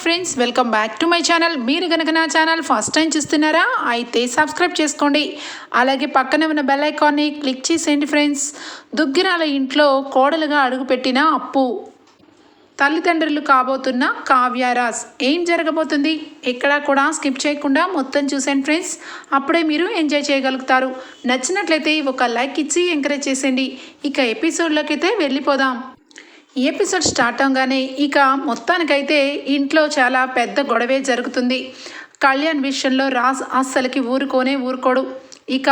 Friends welcome back to my channel మీరు కనుక నా ఛానల్ ఫస్ట్ టైం చూస్తున్నారా అయితే సబ్స్క్రైబ్ చేసుకోండి. అలాగే పక్కనే ఉన్న బెల్ ఐకాన్ని క్లిక్ చేసేయండి ఫ్రెండ్స్ దుగ్గిరాల ఇంట్లో కోడలుగా అడుగుపెట్టిన అప్పు. తల్లిదండ్రులు కాబోతున్న కావ్యారాజ్ ఏం జరగబోతుంది? ఎక్కడా కూడా స్కిప్ చేయకుండా మొత్తం చూసేయండి ఫ్రెండ్స్ అప్పుడే మీరు ఎంజాయ్ చేయగలుగుతారు. నచ్చినట్లయితే ఒక లైక్ ఇచ్చి ఎంకరేజ్ చేసేయండి. ఇక ఎపిసోడ్లోకి అయితే వెళ్ళిపోదాం. ఈ ఎపిసోడ్ స్టార్ట్ అవగానే ఇక మొత్తానికైతే ఇంట్లో చాలా పెద్ద గొడవే జరుగుతుంది. కళ్యాణ్ విషయంలో రాజ్ అస్సలకి ఊరుకోనే ఊరుకోడు. ఇక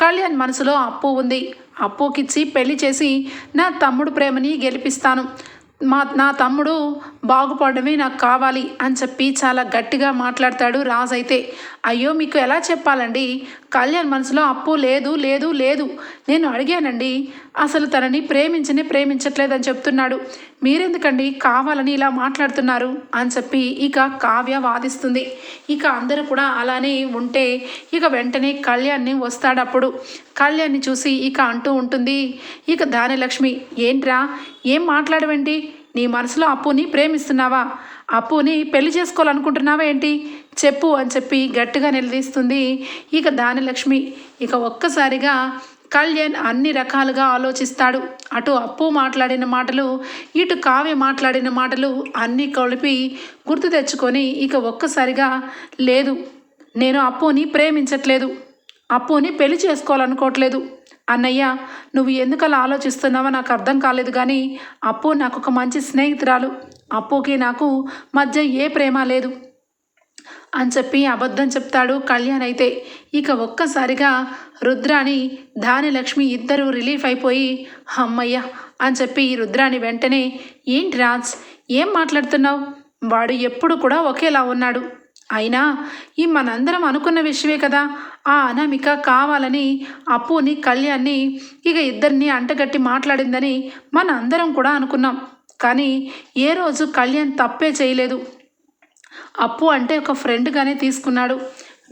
కళ్యాణ్ మనసులో అప్పు ఉంది. అప్పుకిచ్చి పెళ్ళి చేసి నా తమ్ముడు ప్రేమని గెలిపిస్తాను. మా నా తమ్ముడు బాగుపడమే నాకు కావాలి అని చెప్పి చాలా గట్టిగా మాట్లాడతాడు రాజ్ అయితే. అయ్యో మీకు ఎలా చెప్పాలండి? కళ్యాణ్ మనసులో అప్పు లేదు లేదు లేదు. నేను అడిగానండి అసలు తనని ప్రేమించనే ప్రేమించట్లేదని చెప్తున్నాడు. మీరెందుకండి కావాలని ఇలా మాట్లాడుతున్నారు అని చెప్పి ఇక కావ్య వాదిస్తుంది. ఇక అందరూ కూడా అలానే ఉంటే ఇక వెంటనే కళ్యాణ్ని వస్తాడప్పుడు కళ్యాణ్ని చూసి ఇక అంటూ ఉంటుంది ఇక దానిలక్ష్మి ఏంట్రా? ఏం మాట్లాడవండి నీ మనసులో అప్పుని ప్రేమిస్తున్నావా? అప్పుని పెళ్ళి చేసుకోవాలనుకుంటున్నావా ఏంటి? చెప్పు అని చెప్పి గట్టిగా నిలదీస్తుంది ఇక దానిలక్ష్మి ఇక ఒక్కసారిగా కళ్యాణ్ అన్ని రకాలుగా ఆలోచిస్తాడు. అటు అప్పు మాట్లాడిన మాటలు ఇటు కావ్య మాట్లాడిన మాటలు అన్నీ కలిపి గుర్తు తెచ్చుకొని ఇక ఒక్కసారిగా లేదు నేను అప్పుని ప్రేమించట్లేదు అప్పుని పెళ్ళి చేసుకోవాలనుకోవట్లేదు. అన్నయ్య నువ్వు ఎందుకు అలా ఆలోచిస్తున్నావో నాకు అర్థం కాలేదు కానీ అప్పు నాకు ఒక మంచి స్నేహితురాలు. అప్పుకి నాకు మధ్య ఏ ప్రేమ లేదు. అని చెప్పి అబద్ధం చెప్తాడు కళ్యాణ్ అయితే. ఇక ఒక్కసారిగా రుద్రాని దానిలక్ష్మి ఇద్దరు రిలీఫ్ అయిపోయి అమ్మయ్య అని చెప్పి రుద్రాణి వెంటనే ఏంటి రాజ్ ఏం మాట్లాడుతున్నావు? వాడు ఎప్పుడు కూడా ఒకేలా ఉన్నాడు. అయినా ఈ మనందరం అనుకున్న విషయమే కదా. ఆ అనామిక కావాలని అప్పుని కళ్యాణ్ని ఇక ఇద్దరిని అంటగట్టి మాట్లాడిందని మన అందరం కూడా అనుకున్నాం. కానీ ఏ రోజు కళ్యాణ్ తప్పే చేయలేదు. అప్పు అంటే ఒక ఫ్రెండ్గానే తీసుకున్నాడు.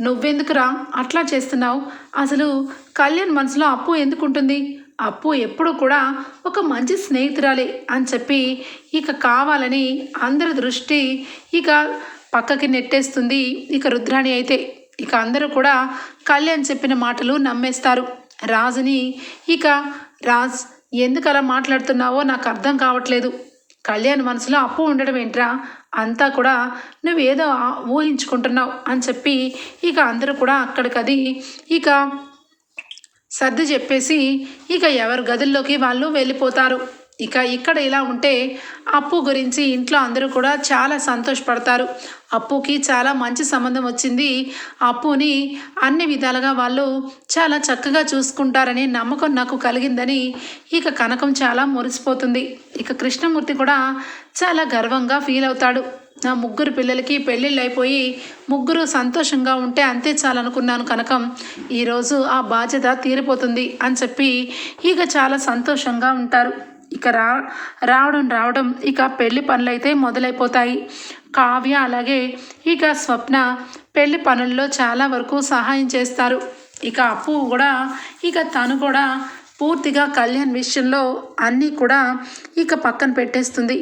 నువ్వెందుకురా? అట్లా చేస్తున్నావు? అసలు కళ్యాణ్ మనసులో అప్పు ఎందుకుంటుంది? అప్పు ఎప్పుడు కూడా ఒక మంచి స్నేహితురాలే అని చెప్పి ఇక కావాలని అందరి దృష్టి ఇక పక్కకి నెట్టేస్తుంది. ఇక రుద్రాణి అయితే ఇక అందరూ కూడా కళ్యాణ్ చెప్పిన మాటలు నమ్మేస్తారు. రాజుని ఇక రాజ్ ఎందుకు అలా మాట్లాడుతున్నావో నాకు అర్థం కావట్లేదు. కళ్యాణ్ మనసులో అప్పు ఉండడం ఏంట్రా? అంతా కూడా నువ్వేదో ఊహించుకుంటున్నావు అని చెప్పి ఇక అందరూ కూడా అక్కడికది ఇక సర్ది చెప్పేసి ఇక ఎవరి గదుల్లోకి వాళ్ళు వెళ్ళిపోతారు. ఇక ఇక్కడ ఇలా ఉంటే అప్పు గురించి ఇంట్లో అందరూ కూడా చాలా సంతోషపడతారు. అప్పుకి చాలా మంచి సంబంధం వచ్చింది. అప్పుని అన్ని విధాలుగా వాళ్ళు చాలా చక్కగా చూసుకుంటారనే నమ్మకం నాకు కలిగిందని ఇక కనకం చాలా మురిసిపోతుంది. ఇక కృష్ణమూర్తి కూడా చాలా గర్వంగా ఫీల్ అవుతాడు. నా ముగ్గురు పిల్లలకి పెళ్ళిళ్ళు అయిపోయి ముగ్గురు సంతోషంగా ఉంటే అంతే చాలనుకున్నాను కనకం. ఈరోజు ఆ బాధ్యత తీరిపోతుంది అని చెప్పి ఇక చాలా సంతోషంగా ఉంటారు. ఇక రా రావడం రావడం ఇక పెళ్ళి పనులు అయితే మొదలైపోతాయి. కావ్య అలాగే ఇక స్వప్న పెళ్ళి పనుల్లో చాలా వరకు సహాయం చేస్తారు. ఇక అప్పు కూడా ఇక తను కూడా పూర్తిగా కళ్యాణ్ విషయంలో అన్నీ కూడా ఇక పక్కన పెట్టేస్తుంది.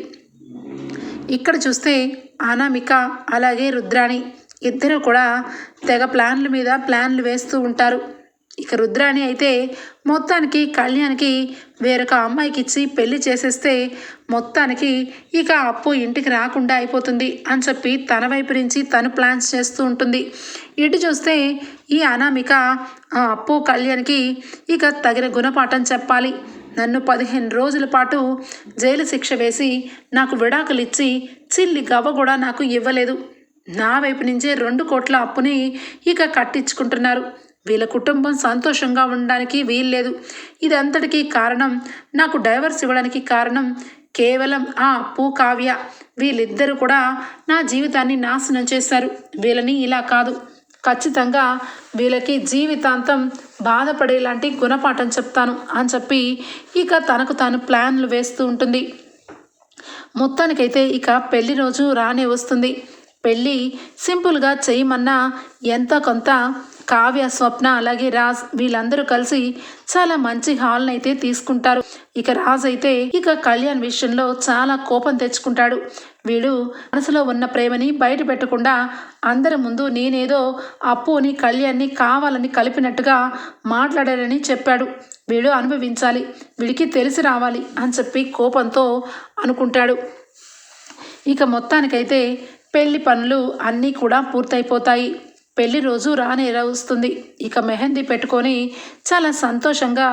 ఇక్కడ చూస్తే అనామిక అలాగే రుద్రాణి ఇద్దరు కూడా తెగ ప్లాన్ల మీద ప్లాన్లు వేస్తూ ఉంటారు. ఇక రుద్రాణి అయితే మొత్తానికి కళ్యాణ్కి వేరొక అమ్మాయికి ఇచ్చి పెళ్ళి చేసేస్తే మొత్తానికి ఇక అప్పు ఇంటికి రాకుండా అయిపోతుంది అని చెప్పి తన వైపు నుంచి తను ప్లాన్స్ చేస్తూ ఉంటుంది. ఇటు చూస్తే ఈ అనామిక ఆ అప్పు కళ్యాణ్కి ఇక తగిన గుణపాఠం చెప్పాలి. నన్ను పదిహేను రోజుల పాటు జైలు శిక్ష వేసి నాకు విడాకులు ఇచ్చి చిల్లి గవ్వ కూడా నాకు ఇవ్వలేదు. నా వైపు నుంచే రెండు కోట్ల అప్పుని ఇక కట్టించుకుంటున్నారు. వీళ్ళ కుటుంబం సంతోషంగా ఉండడానికి వీల్లేదు. ఇదంతటికీ కారణం నాకు డైవర్స్ ఇవ్వడానికి కారణం కేవలం ఆ అప్పు కావ్య. వీళ్ళిద్దరూ కూడా నా జీవితాన్ని నాశనం చేశారు. వీళ్ళని ఇలా కాదు. ఖచ్చితంగా వీళ్ళకి జీవితాంతం బాధపడేలాంటి గుణపాఠం చెప్తాను అని చెప్పి ఇక తనకు తాను ప్లాన్లు వేస్తూ ఉంటుంది. మొత్తానికైతే ఇక పెళ్ళి రోజు రానే వస్తుంది. పెళ్ళి సింపుల్గా చేయమన్నా ఎంత కొంత కావ్య స్వప్న అలాగే రాజ్ వీళ్ళందరూ కలిసి చాలా మంచి హాల్ని అయితే తీసుకుంటారు. ఇక రాజ్ అయితే ఇక కళ్యాణ్ విషయంలో చాలా కోపం తెచ్చుకుంటాడు. వీడు మనసులో ఉన్న ప్రేమని బయట పెట్టకుండా అందరి ముందు నేనేదో అప్పుని కళ్యాణ్ని కావాలని కలిపినట్టుగా మాట్లాడారని చెప్పాడు. వీడు అనుభవించాలి వీడికి తెలిసి రావాలి అని చెప్పి కోపంతో అనుకుంటాడు. ఇక మొత్తానికైతే పెళ్ళి పనులు అన్నీ కూడా పూర్తయిపోతాయి. పెళ్ళి రోజు రానే వస్తుంది ఇక మెహందీ పెట్టుకొని చాలా సంతోషంగా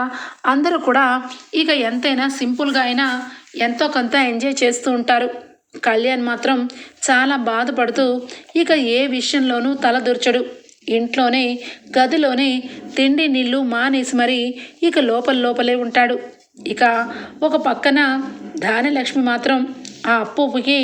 అందరూ కూడా ఇక ఎంతైనా సింపుల్గా అయినా ఎంతో కొంత ఎంజాయ్ చేస్తూ ఉంటారు. కళ్యాణ్ మాత్రం చాలా బాధపడుతూ ఇక ఏ విషయంలోనూ తలదూర్చడు ఇంట్లోనే గదిలోనే తిండి నీళ్ళు మానేసి మరి ఇక లోపల లోపలే ఉంటాడు. ఇక ఒక పక్కన ధాన్యలక్ష్మి మాత్రం ఆ అప్పుకి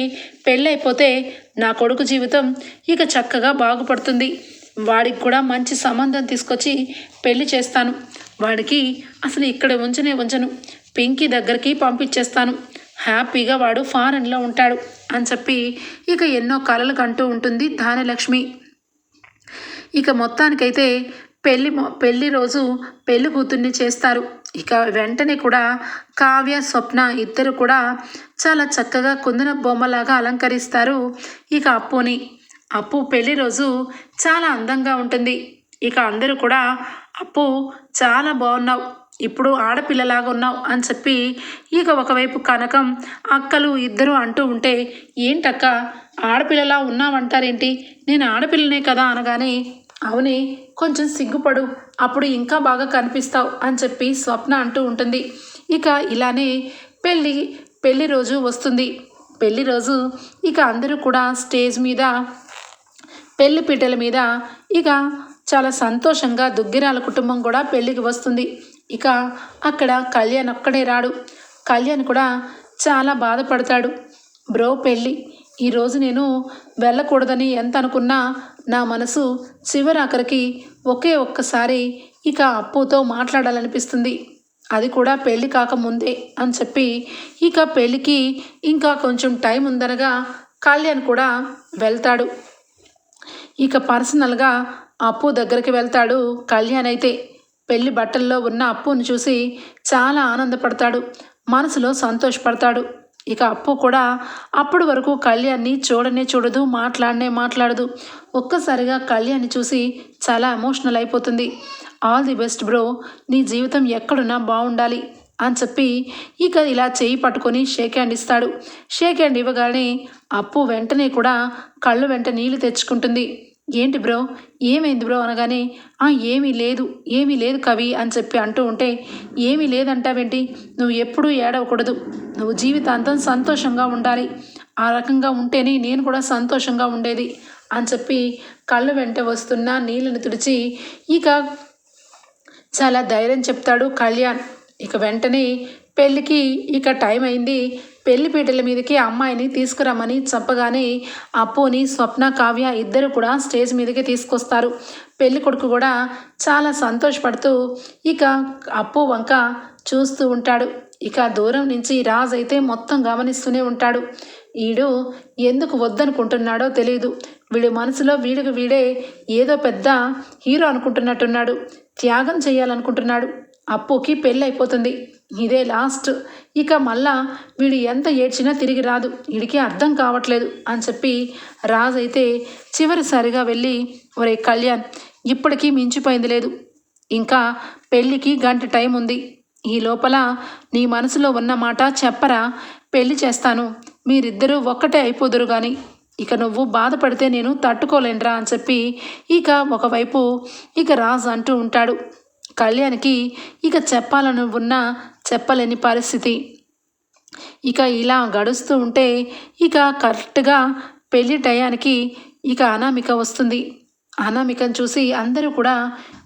పెళ్ళైపోతే నా కొడుకు జీవితం ఇక చక్కగా బాగుపడుతుంది. వాడికి కూడా మంచి సంబంధం తీసుకొచ్చి పెళ్ళి చేస్తాను. వాడికి అసలు ఇక్కడ ఉంచనే ఉంచను. పింకీ దగ్గరికి పంపించేస్తాను. హ్యాపీగా వాడు ఫారెన్లో ఉంటాడు అని చెప్పి ఇక ఎన్నో కలలు కంటూ ఉంటుంది ధానలక్ష్మి. ఇక మొత్తానికైతే పెళ్ళి పెళ్ళి పెళ్ళి రోజు పెళ్ళి కూతుర్ని చేస్తారు. ఇక వెంటనే కూడా కావ్య స్వప్న ఇద్దరు కూడా చాలా చక్కగా కుందన బొమ్మలాగా అలంకరిస్తారు ఇక అప్పుని. అప్పు పెళ్ళి రోజు చాలా అందంగా ఉంటుంది. ఇక అందరూ కూడా అప్పు చాలా బాగున్నావు ఇప్పుడు ఆడపిల్లలాగా ఉన్నావు అని చెప్పి ఇక ఒకవైపు కనకం అక్కలు ఇద్దరు అంటూ ఉంటే ఏంటక్క ఆడపిల్లలా ఉన్నావంటారేంటి? నేను ఆడపిల్లనే కదా అనగానే అవునే కొంచెం సిగ్గుపడు. అప్పుడు ఇంకా బాగా కనిపిస్తావు అని చెప్పి స్వప్న అంటూ ఉంటుంది. ఇక ఇలానే పెళ్ళి పెళ్ళి రోజు వస్తుంది. పెళ్ళి రోజు ఇక అందరూ కూడా స్టేజ్ మీద పెళ్ళి పీటల మీద ఇక చాలా సంతోషంగా దుగ్గిరాల కుటుంబం కూడా పెళ్ళికి వస్తుంది. ఇక అక్కడ కళ్యాణ్ ఒక్కడే రాడు. కళ్యాణ్ కూడా చాలా బాధపడతాడు. బ్రో పెళ్ళి ఈరోజు నేను వెళ్ళకూడదని ఎంత అనుకున్నా నా మనసు చివరాఖరికి ఒకే ఒక్కసారి ఇక అప్పుతో మాట్లాడాలనిపిస్తుంది. అది కూడా పెళ్ళి కాకముందే అని చెప్పి ఇక పెళ్ళికి ఇంకా కొంచెం టైం ఉందనగా కళ్యాణ్ కూడా వెళ్తాడు. ఇక పర్సనల్గా అప్పు దగ్గరికి వెళ్తాడు కళ్యాణ్ అయితే. పెళ్ళి బట్టల్లో ఉన్న అప్పును చూసి చాలా ఆనందపడతాడు. మనసులో సంతోషపడతాడు. ఇక అప్పు కూడా అప్పటి వరకు కళ్యాణ్ని చూడనే చూడదు మాట్లాడనే మాట్లాడదు. ఒక్కసారిగా కళ్యాణ్ని చూసి చాలా ఎమోషనల్ అయిపోతుంది. ఆల్ ది బెస్ట్ బ్రో నీ జీవితం ఎక్కడున్నా బాగుండాలి అని చెప్పి ఇక ఇలా చేయి పట్టుకొని షేక్ హ్యాండ్ ఇస్తాడు. షేక్ హ్యాండ్ ఇవ్వగానే అప్పు వెంటనే కూడా కళ్ళు వెంట నీళ్ళు తెచ్చుకుంటుంది. ఏంటి బ్రో? ఏమైంది బ్రో అనగానే "ఆ, ఏమీ లేదు ఏమీ లేదు కవి అని చెప్పి అంటూ ఉంటే ఏమీ లేదంటావేంటి? నువ్వు ఎప్పుడూ ఏడవకూడదు. నువ్వు జీవితాంతం సంతోషంగా ఉండాలి. ఆ రకంగా ఉంటేనే నేను కూడా సంతోషంగా ఉండేది అని చెప్పి కళ్ళు వెంట వస్తున్న నీళ్ళని తుడిచి ఇక చాలా ధైర్యం చెప్తాడు కళ్యాణ్. ఇక వెంటనే పెళ్ళికి ఇక టైం అయింది. పెళ్ళి పీటల మీదకి అమ్మాయిని తీసుకురమ్మని చెప్పగానే అప్పుని స్వప్న కావ్య ఇద్దరు కూడా స్టేజ్ మీదకి తీసుకొస్తారు. పెళ్ళి కొడుకు కూడా చాలా సంతోషపడుతూ ఇక అప్పు వంక చూస్తూ ఉంటాడు. ఇక దూరం నుంచి రాజ్ అయితే మొత్తం గమనిస్తూనే ఉంటాడు. వీడు ఎందుకు వద్దనుకుంటున్నాడో తెలియదు వీడి మనసులో వీడికి వీడే ఏదో పెద్ద హీరో అనుకుంటున్నట్టున్నాడు. త్యాగం చేయాలనుకుంటున్నాడు. అప్పుకి పెళ్ళి అయిపోతుంది ఇదే లాస్ట్. ఇక మళ్ళా వీడు ఎంత ఏడ్చినా తిరిగి రాదు. వీడికి అర్థం కావట్లేదు అని చెప్పి రాజు అయితే చివరిసారిగా వెళ్ళి ఒరే కళ్యాణ్ ఇప్పటికీ మించిపోయింది లేదు. ఇంకా పెళ్ళికి గంట టైం ఉంది. ఈ లోపల నీ మనసులో ఉన్న మాట చెప్పరా? పెళ్ళి చేస్తాను. మీరిద్దరూ ఒక్కటే అయిపోదురు కానీ ఇక నువ్వు బాధపడితే నేను తట్టుకోలేనురా అని చెప్పి ఇక ఒకవైపు ఇక రాజు అంటూ ఉంటాడు. కళ్యాణ్కి ఇక చెప్పాలను ఉన్నా చెప్పలేని పరిస్థితి. ఇక ఇలా గడుస్తూ ఉంటే ఇక కరెక్ట్గా పెళ్ళి టయానికి ఇక అనామిక వస్తుంది. అనామికను చూసి అందరూ కూడా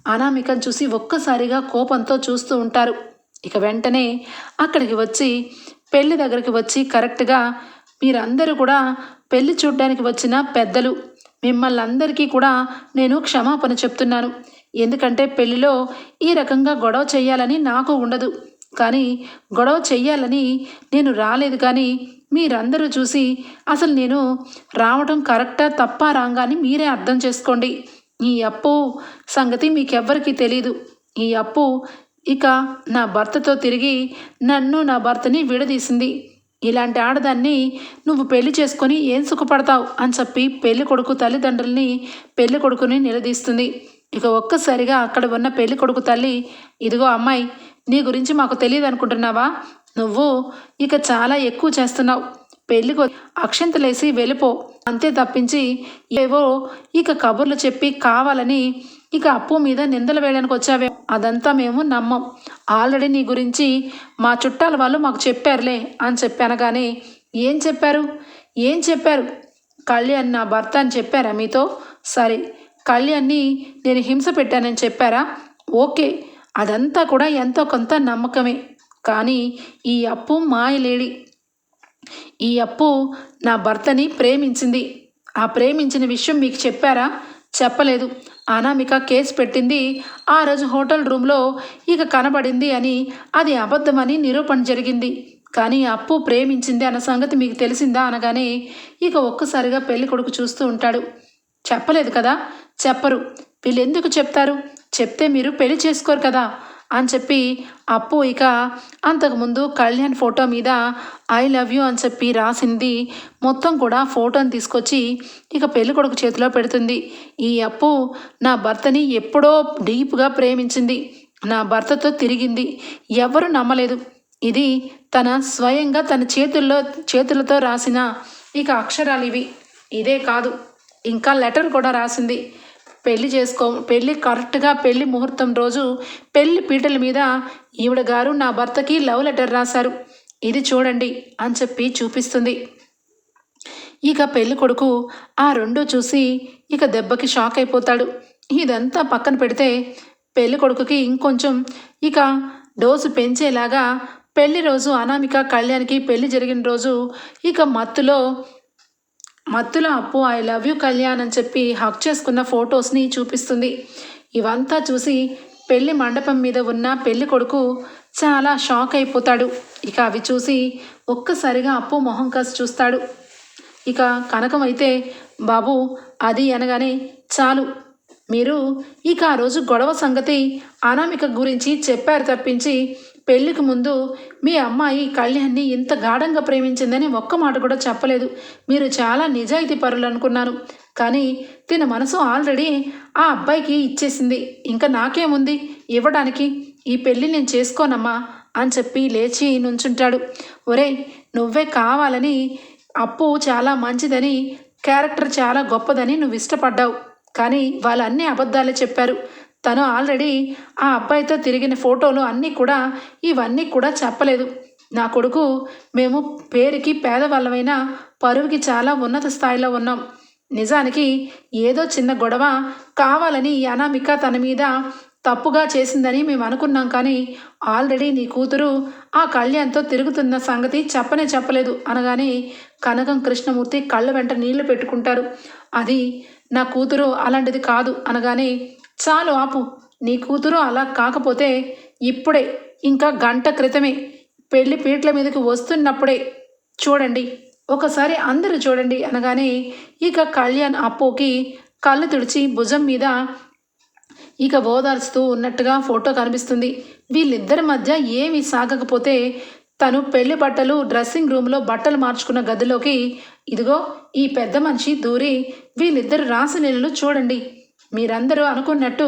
అనామికను చూసి ఒక్కసారిగా కోపంతో చూస్తూ ఉంటారు. ఇక వెంటనే అక్కడికి వచ్చి పెళ్ళి దగ్గరికి వచ్చి కరెక్ట్గా మీరందరూ కూడా పెళ్ళి చూడ్డానికి వచ్చిన పెద్దలు మిమ్మల్ని అందరికీ కూడా నేను క్షమాపణ చెప్తున్నాను. ఎందుకంటే పెళ్ళిలో ఈ రకంగా గొడవ చేయాలని నాకు ఉండదు. కానీ గొడవ చెయ్యాలని నేను రాలేదు. కానీ మీరందరూ చూసి అసలు నేను రావడం కరెక్టా తప్ప రాంగా అని మీరే అర్థం చేసుకోండి. ఈ అప్పు సంగతి మీకెవ్వరికీ తెలీదు. ఈ అప్పు ఇక నా భర్తతో తిరిగి నన్ను నా భర్తని విడదీసింది. ఇలాంటి ఆడదాన్ని నువ్వు పెళ్ళి చేసుకొని ఏం సుఖపడతావు అని చెప్పి పెళ్ళి కొడుకు తల్లిదండ్రుల్ని పెళ్ళి కొడుకుని నిలదీస్తుంది. ఇక ఒక్కసారిగా అక్కడ ఉన్న పెళ్ళి కొడుకు తల్లి ఇదిగో అమ్మాయి నీ గురించి మాకు తెలియదు అనుకుంటున్నావా? నువ్వు ఇక చాలా ఎక్కువ చేస్తున్నావు. పెళ్ళికి అక్షంతలేసి వెళ్ళిపో. అంతే తప్పించి ఏవో ఇక కబుర్లు చెప్పి కావాలని ఇక అప్పు మీద నిందలు వేయడానికి వచ్చావే అదంతా మేము నమ్మం. ఆల్రెడీ నీ గురించి మా చుట్టాల వాళ్ళు మాకు చెప్పారులే అని చెప్పాను కానీ ఏం చెప్పారు? ఏం చెప్పారు? కళ్యాణ్ నా భర్త అని చెప్పారా మీతో? సరే కళ్యాణ్ని నేను హింస పెట్టానని చెప్పారా? ఓకే అదంతా కూడా ఎంతో కొంత నమ్మకమే. కానీ ఈ అప్పు మాయలేడి. ఈ అప్పు నా భర్తని ప్రేమించింది. ఆ ప్రేమించిన విషయం మీకు చెప్పారా? చెప్పలేదు. అనామిక కేసు పెట్టింది. ఆ రోజు హోటల్ రూమ్లో ఇక కనబడింది అని అది అబద్ధమని నిరూపణ జరిగింది. కానీ అప్పు ప్రేమించింది అన్న సంగతి మీకు తెలిసిందా అనగానే ఇక ఒక్కసారిగా పెళ్ళి కొడుకు చూస్తూ ఉంటాడు. చెప్పలేదు కదా? చెప్పరు. వీళ్ళు ఎందుకు చెప్తారు? చెప్తే మీరు పెళ్ళి చేసుకోరు కదా? అని చెప్పి అప్పు ఇక అంతకుముందు కళ్యాణ్ ఫోటో మీద ఐ లవ్ యూ అని చెప్పి రాసింది. మొత్తం కూడా ఫోటోని తీసుకొచ్చి ఇక పెళ్ళి కొడుకు చేతిలో పెడుతుంది. ఈ అప్పు నా భర్తని ఎప్పుడో డీప్గా ప్రేమించింది. నా భర్తతో తిరిగింది. ఎవరు నమ్మలేదు. ఇది తన స్వయంగా తన చేతుల్లో చేతులతో రాసిన ఇక అక్షరాలు ఇవి. ఇదే కాదు ఇంకా లెటర్ కూడా రాసింది. పెళ్ళి చేసుకో పెళ్ళి కరెక్ట్గా పెళ్ళి ముహూర్తం రోజు పెళ్ళి పీటల మీద ఈవిడ గారు నా భర్తకి లవ్ లెటర్ రాశారు. ఇది చూడండి అని చెప్పి చూపిస్తుంది. ఇక పెళ్ళి కొడుకు ఆ రెండు చూసి ఇక దెబ్బకి షాక్ అయిపోతాడు. ఇదంతా పక్కన పెడితే పెళ్ళి కొడుకుకి ఇంకొంచెం ఇక డోసు పెంచేలాగా పెళ్ళి రోజు అనామిక కళ్యాణ్కి పెళ్ళి జరిగిన రోజు ఇక మత్తులో మత్తులో అప్పు ఐ లవ్ యూ కళ్యాణ్ అని చెప్పి హక్ చేసుకున్న ఫొటోస్ని చూపిస్తుంది. ఇవంతా చూసి పెళ్ళి మండపం మీద ఉన్న పెళ్ళి కొడుకు చాలా షాక్ అయిపోతాడు. ఇక అవి చూసి ఒక్కసారిగా అప్పు మొహం కాసి చూస్తాడు. ఇక కనకం అయితే బాబు అది అనగానే చాలు. మీరు ఇక ఆ రోజు గొడవ సంగతి అనామిక గురించి చెప్పారు తప్పించి పెళ్ళికి ముందు మీ అమ్మాయి కళ్యాణ్ని ఇంత గాఢంగా ప్రేమించిందని ఒక్క మాట కూడా చెప్పలేదు. మీరు చాలా నిజాయితీ పరులు అనుకున్నాను కానీ తిన మనసు ఆల్రెడీ ఆ అబ్బాయికి ఇచ్చేసింది. ఇంకా నాకేముంది? ఇవ్వడానికి. ఈ పెళ్ళి నేను చేసుకోనమ్మా అని చెప్పి లేచి నుంచుంటాడు. ఒరేయ్ నువ్వే కావాలని అప్పు చాలా మంచిదని క్యారెక్టర్ చాలా గొప్పదని నువ్వు ఇష్టపడ్డావు. కానీ వాళ్ళు అన్ని అబద్ధాలే చెప్పారు. తను ఆల్రెడీ ఆ అబ్బాయితో తిరిగిన ఫోటోలు అన్నీ కూడా ఇవన్నీ కూడా చెప్పలేదు. నా కొడుకు మేము పేరుకి పేదవాళ్ళమైన పరువుకి చాలా ఉన్నత స్థాయిలో ఉన్నాం. నిజానికి ఏదో చిన్న గొడవ కావాలని అనామిక తన మీద తప్పుగా చేసిందని మేము అనుకున్నాం కానీ ఆల్రెడీ నీ కూతురు ఆ కళ్యాణ్తో తిరుగుతున్న సంగతి చెప్పనే చెప్పలేదు అనగానే కనకం కృష్ణమూర్తి కళ్ళ వెంట నీళ్ళు పెట్టుకుంటారు. అది నా కూతురు అలాంటిది కాదు అనగానే చాలు ఆపు. నీ కూతురు అలా కాకపోతే ఇప్పుడే ఇంకా గంట క్రితమే పెళ్ళి పీటల మీదకి వస్తున్నప్పుడే చూడండి. ఒకసారి అందరూ చూడండి అనగానే ఇక కళ్యాణ్ అప్పుకి కళ్ళు తుడిచి భుజం మీద ఇక ఓదార్చుతూ ఉన్నట్టుగా ఫోటో కనిపిస్తుంది. వీళ్ళిద్దరి మధ్య ఏమీ సాగకపోతే తను పెళ్ళి బట్టలు డ్రెస్సింగ్ రూమ్లో బట్టలు మార్చుకున్న గదిలోకి ఇదిగో ఈ పెద్ద మనిషి దూరి వీళ్ళిద్దరు రాసలీలలు చూడండి. మీరందరూ అనుకున్నట్టు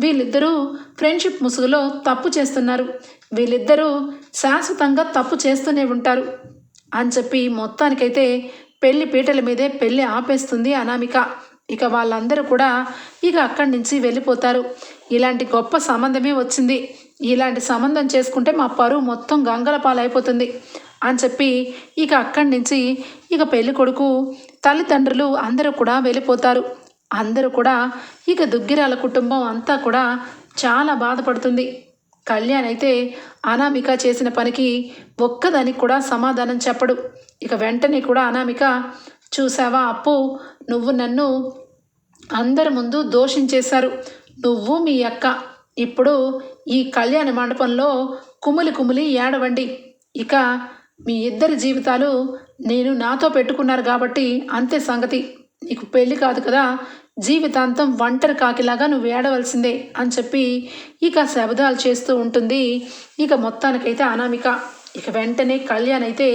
వీళ్ళిద్దరూ ఫ్రెండ్షిప్ ముసుగులో తప్పు చేస్తున్నారు. వీళ్ళిద్దరూ శాశ్వతంగా తప్పు చేస్తూనే ఉంటారు. అని చెప్పి మొత్తానికైతే పెళ్ళి పీటల మీదే పెళ్ళి ఆపేస్తుంది అనామిక. ఇక వాళ్ళందరూ కూడా ఇక అక్కడి నుంచి వెళ్ళిపోతారు. ఇలాంటి గొప్ప సంబంధమే వచ్చింది. ఇలాంటి సంబంధం చేసుకుంటే మా పరువు మొత్తం గంగల పాలైపోతుంది. అని చెప్పి ఇక అక్కడి నుంచి ఇక పెళ్ళి కొడుకు తల్లిదండ్రులు అందరూ కూడా వెళ్ళిపోతారు. అందరూ కూడా ఇక దుగ్గిరాల కుటుంబం అంతా కూడా చాలా బాధపడుతుంది. కళ్యాణ్ అయితే అనామిక చేసిన పనికి ఒక్కదానికి కూడా సమాధానం చెప్పడు. ఇక వెంటనే కూడా అనామిక చూసావా అప్పు? నువ్వు నన్ను అందరి ముందు దోషించేశారు. నువ్వు మీ అక్క. ఇప్పుడు ఈ కళ్యాణ మండపంలో కుమిలి కుమిలి ఏడవండి. ఇక మీ ఇద్దరి జీవితాలు నేను నాతో పెట్టుకున్నారు కాబట్టి అంతే సంగతి. నీకు పెళ్ళి కాదు కదా జీవితాంతం ఒంటరి కాకిలాగా నువ్వు ఏడవలసిందే అని చెప్పి ఇక శబదాలు చేస్తూ ఉంటుంది. ఇక మొత్తానికైతే అనామిక. ఇక వెంటనే కళ్యాణ్ అయితే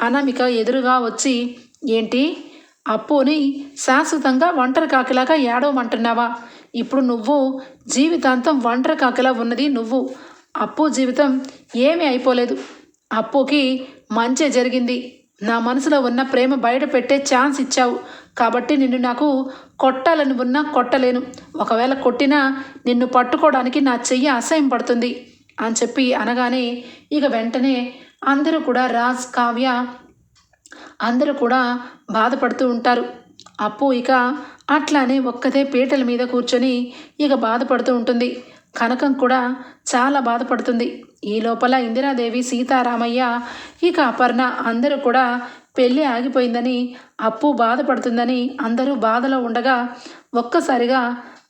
అనామిక ఎదురుగా వచ్చి ఏంటి? అప్పుని శాశ్వతంగా ఒంటరి కాకిలాగా ఏడవమంటున్నావా? ఇప్పుడు నువ్వు జీవితాంతం ఒంటరి కాకిలా ఉన్నది నువ్వు. అప్పు జీవితం ఏమీ అయిపోలేదు. అప్పుకి మంచి జరిగింది. నా మనసులో ఉన్న ప్రేమ బయట పెట్టే ఛాన్స్ ఇచ్చావు. కాబట్టి నిన్ను నాకు కొట్టాలని ఉన్నా కొట్టలేను. ఒకవేళ కొట్టినా నిన్ను పట్టుకోవడానికి నా చెయ్యి అసహ్యం పడుతుంది అని చెప్పి అనగానే ఇక వెంటనే అందరూ కూడా రాజ్ కావ్య అందరూ కూడా బాధపడుతూ ఉంటారు. అప్పు ఇక అట్లానే ఒక్కదే పీటల మీద కూర్చొని ఇక బాధపడుతూ ఉంటుంది. కనకం కూడా చాలా బాధపడుతుంది. ఈ లోపల ఇందిరాదేవి సీతారామయ్య ఇక అపర్ణ అందరూ కూడా పెళ్ళి ఆగిపోయిందని అప్పు బాధపడుతుందని అందరూ బాధలో ఉండగా ఒక్కసారిగా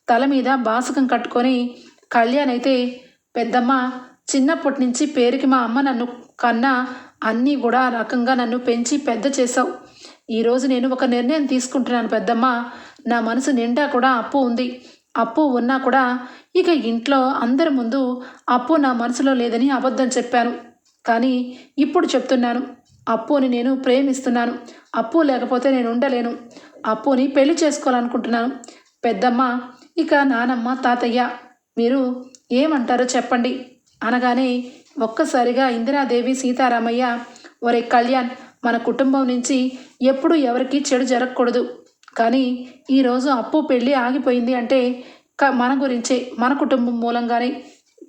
తల మీద బాసకం కట్టుకొని కళ్యాణ్ అయితే పెద్దమ్మ చిన్నప్పటి నుంచి పేరుకి మా అమ్మ నన్ను కన్నా అన్నీ కూడా రకంగా నన్ను పెంచి పెద్ద చేసావు ఈరోజు నేను ఒక నిర్ణయం తీసుకుంటున్నాను పెద్దమ్మ. నా మనసు నిండా కూడా అప్పు ఉంది. అప్పు ఉన్నా కూడా ఇక ఇంట్లో అందరి ముందు అప్పు నా మనసులో లేదని అబద్ధం చెప్పాను. కానీ ఇప్పుడు చెప్తున్నాను. అప్పుని నేను ప్రేమిస్తున్నాను. అప్పు లేకపోతే నేను ఉండలేను. అప్పుని పెళ్ళి చేసుకోవాలనుకుంటున్నాను. పెద్దమ్మ ఇక నానమ్మ తాతయ్య మీరు ఏమంటారో చెప్పండి. అనగానే ఒక్కసారిగా ఇందిరాదేవి సీతారామయ్య ఒరే కళ్యాణ్ మన కుటుంబం నుంచి ఎప్పుడు ఎవరికి చెడు జరగకూడదు. కానీ ఈరోజు అప్పు పెళ్ళి ఆగిపోయింది అంటే క- మన గురించే మన కుటుంబం మూలంగానే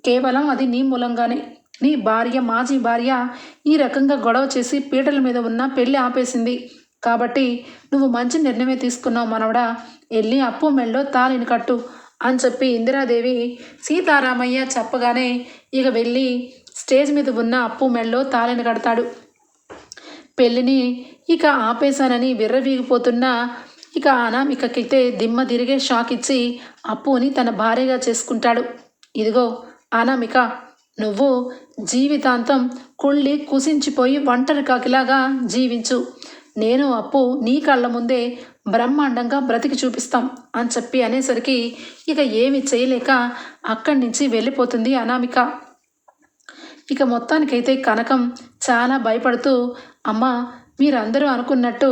కేవలం అది నీ మూలంగానే. నీ భార్య మాజీ భార్య ఈ రకంగా గొడవ చేసి పీటల మీద ఉన్న పెళ్ళి ఆపేసింది. కాబట్టి నువ్వు మంచి నిర్ణయమే తీసుకున్నావు మనవడా. వెళ్ళి అప్పు మెళ్ళో తాలిని కట్టు అని చెప్పి ఇందిరాదేవి సీతారామయ్య చెప్పగానే ఇక వెళ్ళి స్టేజ్ మీద ఉన్న అప్పు మెళ్ళో తాలిని కడతాడు. పెళ్ళిని ఇక ఆపేశానని విర్రవీగిపోతున్న ఇక అనామికకైతే దిమ్మ తిరిగే షాక్ ఇచ్చి అప్పుని తన భార్యగా చేసుకుంటాడు. ఇదిగో అనామిక నువ్వు జీవితాంతం కుళ్ళి కుసించిపోయి ఒంటరి కాకిలాగా జీవించు. నేను అప్పు నీ కళ్ళ ముందే బ్రహ్మాండంగా బ్రతికి చూపిస్తాం అని చెప్పి అనేసరికి ఇక ఏమి చేయలేక అక్కడి నుంచి వెళ్ళిపోతుంది అనామిక. ఇక మొత్తానికైతే కనకం చాలా భయపడుతూ అమ్మ మీరందరూ అనుకున్నట్టు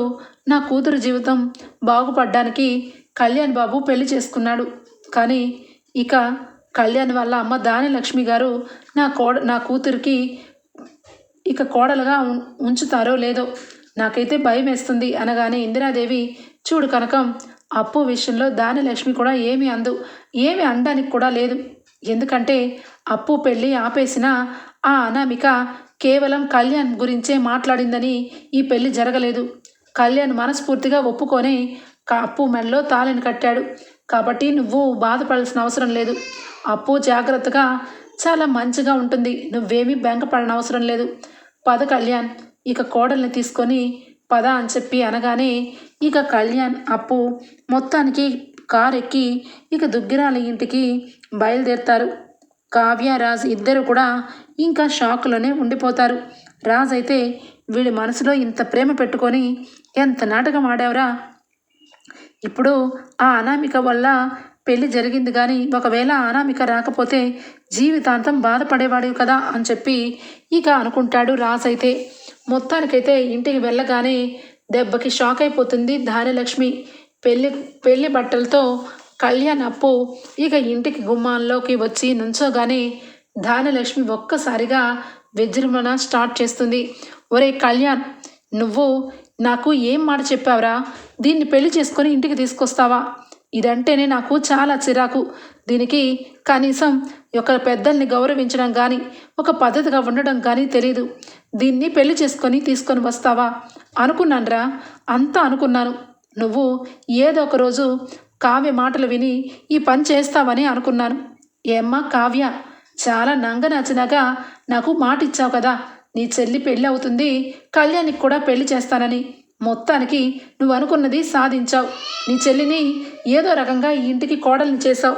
నా కూతురు జీవితం బాగుపడ్డానికి కళ్యాణ్ బాబు పెళ్ళి చేసుకున్నాడు. కానీ ఇక కళ్యాణ్ వాళ్ళ అమ్మ దాని లక్ష్మి గారు నా కోడ నా కూతురికి ఇక కోడలుగా ఉం- ఉంచుతారో లేదో నాకైతే భయం వేస్తుంది. అనగానే ఇందిరాదేవి చూడు కనకం అప్పు విషయంలో దాని లక్ష్మి కూడా ఏమి అందు ఏమి అనడానికి కూడా లేదు. ఎందుకంటే అప్పు పెళ్ళి ఆపేసిన ఆ అనామిక కేవలం కళ్యాణ్ గురించే మాట్లాడిందని ఈ పెళ్ళి జరగలేదు. కళ్యాణ్ మనస్ఫూర్తిగా ఒప్పుకొని అప్పు మెడలో తాళిని కట్టాడు. కాబట్టి నువ్వు బాధపడాల్సిన అవసరం లేదు. అప్పు జాగ్రత్తగా చాలా మంచిగా ఉంటుంది. నువ్వేమీ బెంగపడన అవసరం లేదు. పద కళ్యాణ్ ఇక కోడల్ని తీసుకొని పద అని చెప్పి అనగానే ఇక కళ్యాణ్ అప్పు మొత్తానికి కారు ఎక్కి ఇక దుగ్గిరాల ఇంటికి బయలుదేరుతారు. కావ్య రాజ్ ఇద్దరు కూడా ఇంకా షాక్లోనే ఉండిపోతారు. రాజ్ అయితే వీడి మనసులో ఇంత ప్రేమ పెట్టుకొని ఎంత నాటకం ఆడావురా? ఇప్పుడు ఆ అనామిక వల్ల పెళ్ళి జరిగింది కానీ ఒకవేళ అనామిక రాకపోతే జీవితాంతం బాధపడేవాడివి కదా అని చెప్పి ఇక అనుకుంటాడు రాజ్ అయితే. మొత్తానికైతే ఇంటికి వెళ్ళగానే దెబ్బకి షాక్ అయిపోతుంది ధాన్యలక్ష్మి. పెళ్ళి పెళ్ళి బట్టలతో కళ్యాణ్ అప్పు ఇక ఇంటికి గుమ్మాల్లోకి వచ్చి నుంచోగానే ధాన్యలక్ష్మి ఒక్కసారిగా విజృంభణ స్టార్ట్ చేస్తుంది. ఒరే కళ్యాణ్ నువ్వు నాకు ఏం మాట చెప్పావురా? దీన్ని పెళ్ళి చేసుకొని ఇంటికి తీసుకొస్తావా? ఇదంటేనే నాకు చాలా చిరాకు. దీనికి కనీసం ఒక పెద్దల్ని గౌరవించడం కానీ ఒక పద్ధతిగా ఉండడం కానీ తెలియదు దీన్ని పెళ్ళి చేసుకొని తీసుకొని వస్తావా? అనుకున్నానురా? అంతా అనుకున్నాను. నువ్వు ఏదో ఒక రోజు కావ్య మాటలు విని ఈ పని చేస్తావని అనుకున్నాను. ఏమ్మా కావ్య చాలా నంగ నచ్చినగా నాకు మాట ఇచ్చావు కదా. నీ చెల్లి పెళ్ళి అవుతుంది కళ్యాణికి కూడా పెళ్ళి చేస్తానని. మొత్తానికి నువ్వు అనుకున్నది సాధించావు. నీ చెల్లిని ఏదో రకంగా ఈ ఇంటికి కోడల్ని చేసావు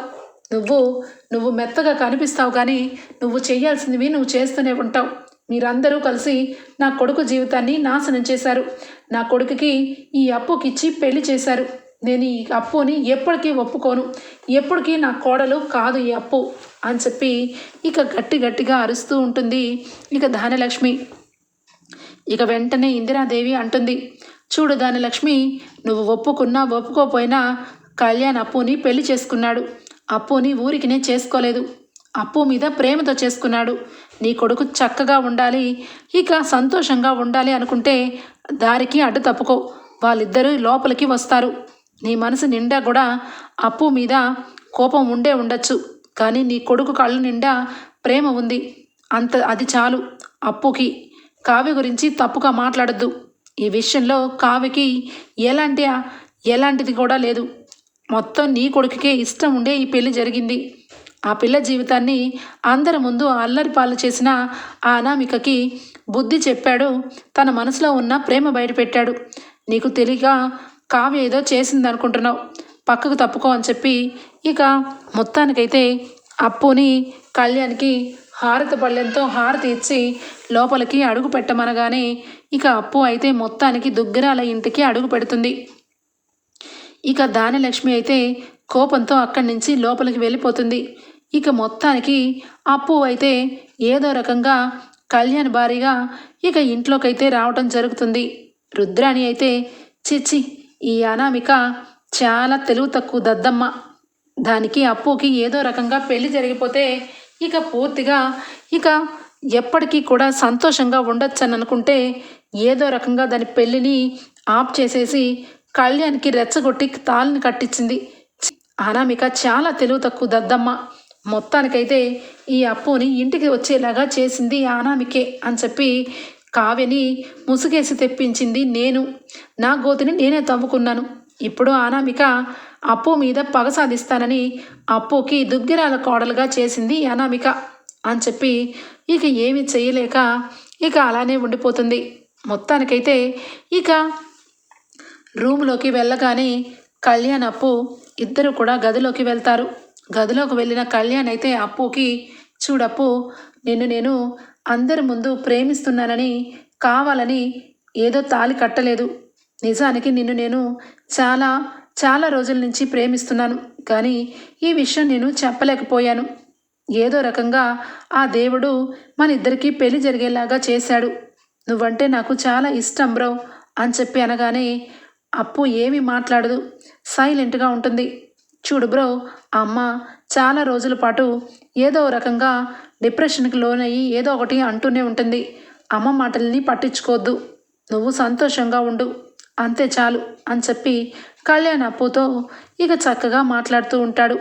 నువ్వు నువ్వు మెత్తగా కనిపిస్తావు కానీ నువ్వు చేయాల్సినవి నువ్వు చేస్తూనే ఉంటావు. మీరందరూ కలిసి నా కొడుకు జీవితాన్ని నాశనం చేశారు. నా కొడుకుకి ఈ అప్పుకిచ్చి పెళ్ళి చేశారు. నేను ఈ అప్పుని ఎప్పటికీ ఒప్పుకోను. ఎప్పటికీ నా కోడలు కాదు ఈ అప్పు అని చెప్పి ఇక గట్టి గట్టిగా అరుస్తూ ఉంటుంది ఇక ధాన్యలక్ష్మి ఇక వెంటనే ఇందిరాదేవి అంటుంది చూడు దాని లక్ష్మి నువ్వు ఒప్పుకున్నా ఒప్పుకోపోయినా కళ్యాణ్ అప్పుని పెళ్ళి చేసుకున్నాడు. అప్పుని ఊరికినే చేసుకోలేదు. అప్పు మీద ప్రేమతో చేసుకున్నాడు. నీ కొడుకు చక్కగా ఉండాలి ఇక సంతోషంగా ఉండాలి అనుకుంటే దారికి అడ్డు తప్పుకో. వాళ్ళిద్దరూ లోపలికి వస్తారు. నీ మనసు నిండా కూడా అప్పు మీద కోపం ఉండే ఉండొచ్చు. కానీ నీ కొడుకు కళ్ళు నిండా ప్రేమ ఉంది. అంత అది చాలు అప్పుకి. కావ్య గురించి తప్పుగా మాట్లాడద్దు. ఈ విషయంలో కావ్యకి ఎలాంటి ఎలాంటిది కూడా లేదు. మొత్తం నీ కొడుకుకే ఇష్టం ఉండే ఈ పెళ్ళి జరిగింది. ఆ పిల్ల జీవితాన్ని అందరి ముందు అల్లరి పాలు చేసిన ఆ అనామికకి బుద్ధి చెప్పాడు. తన మనసులో ఉన్న ప్రేమ బయటపెట్టాడు. నీకు తెలియక కావ్య ఏదో చేసింది అనుకుంటున్నావు పక్కకు తప్పుకో అని చెప్పి ఇక మొత్తానికైతే అప్పుని కళ్యాణ్కి హారతి పళ్ళెంతో హారతి ఇచ్చి లోపలికి అడుగు పెట్టమనగానే ఇక అప్పు అయితే మొత్తానికి దుగ్గరాల ఇంటికి అడుగు పెడుతుంది. ఇక దానిలక్ష్మి అయితే కోపంతో అక్కడి నుంచి లోపలికి వెళ్ళిపోతుంది. ఇక మొత్తానికి అప్పు అయితే ఏదో రకంగా కళ్యాణ్ భారీగా ఇక ఇంట్లోకైతే రావటం జరుగుతుంది. రుద్రాణి అయితే చిచ్చి ఈ అనామిక చాలా తెలివి తక్కువ దద్దమ్మ. దానికి అప్పుకి ఏదో రకంగా పెళ్ళి జరిగిపోతే ఇక పూర్తిగా ఇక ఎప్పటికీ కూడా సంతోషంగా ఉండొచ్చని అనుకుంటే ఏదో రకంగా దాని పెళ్ళిని ఆప్ చేసేసి కళ్యాణ్కి రెచ్చగొట్టి తాళ్ళని కట్టించింది. అనామిక చాలా తెలివి తక్కువ దద్దమ్మ. మొత్తానికైతే ఈ అప్పుని ఇంటికి వచ్చేలాగా చేసింది అనామికే అని చెప్పి కావ్యని ముసుగేసి తెప్పించింది నేను. నా గోతిని నేనే తవ్వుకున్నాను. ఇప్పుడు అనామిక అప్పు మీద పగ సాధిస్తానని అప్పుకి దుగ్గిరాల కోడలుగా చేసింది అనామిక అని చెప్పి ఇక ఏమి చేయలేక ఇక అలానే ఉండిపోతుంది. మొత్తానికైతే ఇక రూమ్లోకి వెళ్ళగానే కళ్యాణ్ అప్పు ఇద్దరు కూడా గదిలోకి వెళ్తారు. గదిలోకి వెళ్ళిన కళ్యాణ్ అయితే అప్పుకి చూడప్పు నిన్ను నేను అందరి ముందు ప్రేమిస్తున్నానని కావాలని ఏదో తాలి కట్టలేదు. నిజానికి నిన్ను నేను చాలా చాలా రోజుల నుంచి ప్రేమిస్తున్నాను కానీ ఈ విషయం నేను చెప్పలేకపోయాను. ఏదో రకంగా ఆ దేవుడు మన ఇద్దరికీ పెళ్ళి జరిగేలాగా చేశాడు. నువ్వంటే నాకు చాలా ఇష్టం బ్రో అని చెప్పి అనగానే అప్పు ఏమీ మాట్లాడదు. సైలెంట్గా ఉంటుంది. చూడు బ్రో అమ్మ చాలా రోజుల పాటు ఏదో రకంగా డిప్రెషన్కి లోనయ్యి ఏదో ఒకటి అంటూనే ఉంటుంది. అమ్మ మాటల్ని పట్టించుకోవద్దు. నువ్వు సంతోషంగా ఉండు. అంతే చాలు అని చెప్పి కళ్యాణ్ అప్పుతో ఇక చక్కగా మాట్లాడుతూ ఉంటాడు.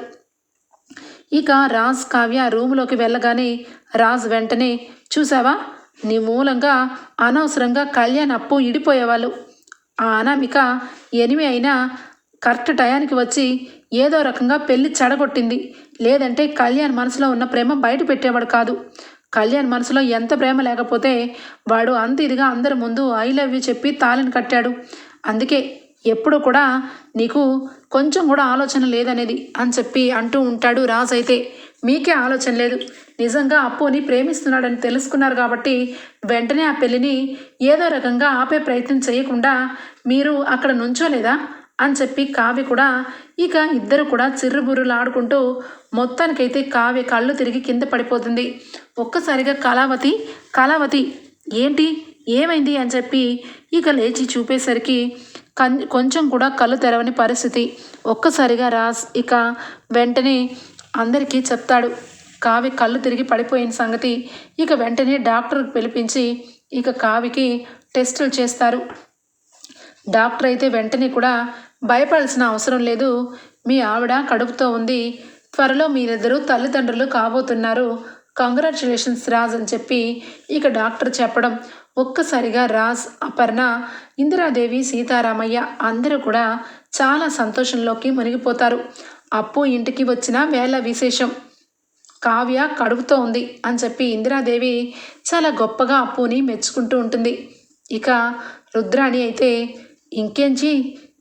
ఇక రాజ్ కావ్య రూములోకి వెళ్ళగానే రాజ్ వెంటనే చూసావా నీ మూలంగా అనవసరంగా కళ్యాణ్ అప్పు ఇడిపోయేవాళ్ళు. ఆ అనామిక ఎనిమి అయినా కరెక్ట్ టయానికి వచ్చి ఏదో రకంగా పెళ్ళి చెడగొట్టింది. లేదంటే కళ్యాణ్ మనసులో ఉన్న ప్రేమ బయట పెట్టేవాడు కాదు. కళ్యాణ్ మనసులో ఎంత ప్రేమ లేకపోతే వాడు అంత ఇదిగా అందరి ముందు ఐ లవ్ యూ చెప్పి తాళిని కట్టాడు. అందుకే ఎప్పుడు కూడా నీకు కొంచెం కూడా ఆలోచన లేదనేది అని చెప్పి అంటూ ఉంటాడు రాజ్ అయితే. మీకే ఆలోచన లేదు. నిజంగా అప్పుని ప్రేమిస్తున్నాడని తెలుసుకున్నారు కాబట్టి వెంటనే ఆ పెళ్ళిని ఏదో రకంగా ఆపే ప్రయత్నం చేయకుండా మీరు అక్కడ నుంచోలేదా అని చెప్పి కావ్య కూడా ఇక ఇద్దరు కూడా చిర్రుబుర్రులు ఆడుకుంటూ మొత్తానికైతే కావ్య కళ్ళు తిరిగి కింద పడిపోతుంది. ఒక్కసారిగా కళావతి కళావతి ఏంటి? ఏమైంది? అని చెప్పి ఇక లేచి చూపేసరికి కొంచెం కూడా కళ్ళు తెరవని పరిస్థితి. ఒక్కసారిగా రాస్ ఇక వెంటనే అందరికీ చెప్తాడు. కావి కళ్ళు తిరిగి పడిపోయిన సంగతి. ఇక వెంటనే డాక్టర్కి పిలిపించి ఇక కావికి టెస్టులు చేస్తారు. డాక్టర్ అయితే వెంటనే కూడా భయపడాల్సిన అవసరం లేదు. మీ ఆవిడ కడుపుతో ఉంది. త్వరలో మీరిద్దరూ తల్లిదండ్రులు కాబోతున్నారు. కంగ్రాచులేషన్స్ రాజ్ అని చెప్పి ఇక డాక్టర్ చెప్పడం ఒక్కసారిగా రాజ్ అపర్ణ ఇందిరాదేవి సీతారామయ్య అందరూ కూడా చాలా సంతోషంలోకి మునిగిపోతారు. అప్పు ఇంటికి వచ్చిన వేళ విశేషం. కావ్య కడుపుతో ఉంది అని చెప్పి ఇందిరాదేవి చాలా గొప్పగా అప్పుని మెచ్చుకుంటూ ఉంటుంది. ఇక రుద్రాణి అయితే ఇంకేంచి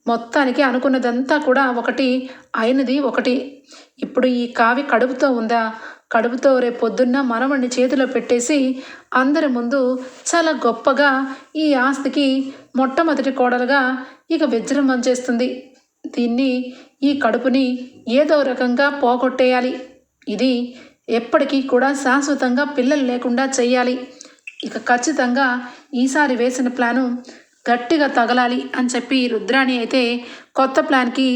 మొత్తానికి అనుకున్నదంతా కూడా ఒకటి అయినది ఒకటి. ఇప్పుడు ఈ కావి కడుపుతో ఉందా? కడుపుతో రేపు పొద్దున్న మనవణ్ణి చేతిలో పెట్టేసి అందరి ముందు చాలా గొప్పగా ఈ ఆస్తికి మొట్టమొదటి కోడలుగా ఇక విజృంభం చేస్తుంది. దీన్ని ఈ కడుపుని ఏదో రకంగా పోగొట్టేయాలి. ఇది ఎప్పటికీ కూడా శాశ్వతంగా పిల్లలు లేకుండా చేయాలి. ఇక ఖచ్చితంగా ఈసారి వేసిన ప్లాను గట్టిగా తగలాలి అని చెప్పి రుద్రాణి అయితే కొత్త ప్లాన్కి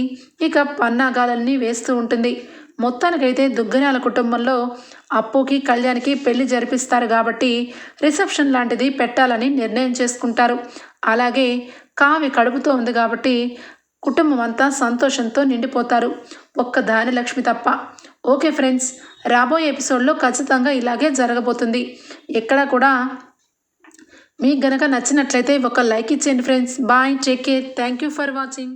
ఇక పన్నాగాలన్నీ వేస్తూ ఉంటుంది. మొత్తానికైతే దుగ్గరాల కుటుంబంలో అప్పుకి కళ్యాణ్కి పెళ్ళి జరిపిస్తారు కాబట్టి రిసెప్షన్ లాంటిది పెట్టాలని నిర్ణయం చేసుకుంటారు. అలాగే కావి కడుపుతో ఉంది కాబట్టి కుటుంబం అంతా సంతోషంతో నిండిపోతారు. ఒక్క ధాన్యలక్ష్మి తప్ప. ఓకే ఫ్రెండ్స్ రాబోయే ఎపిసోడ్లో ఖచ్చితంగా ఇలాగే జరగబోతుంది. ఎక్కడ కూడా మీకు గనక నచ్చినట్లయితే ఒక లైక్ ఇచ్చేయండి friends. Bye take care. Thank you for watching.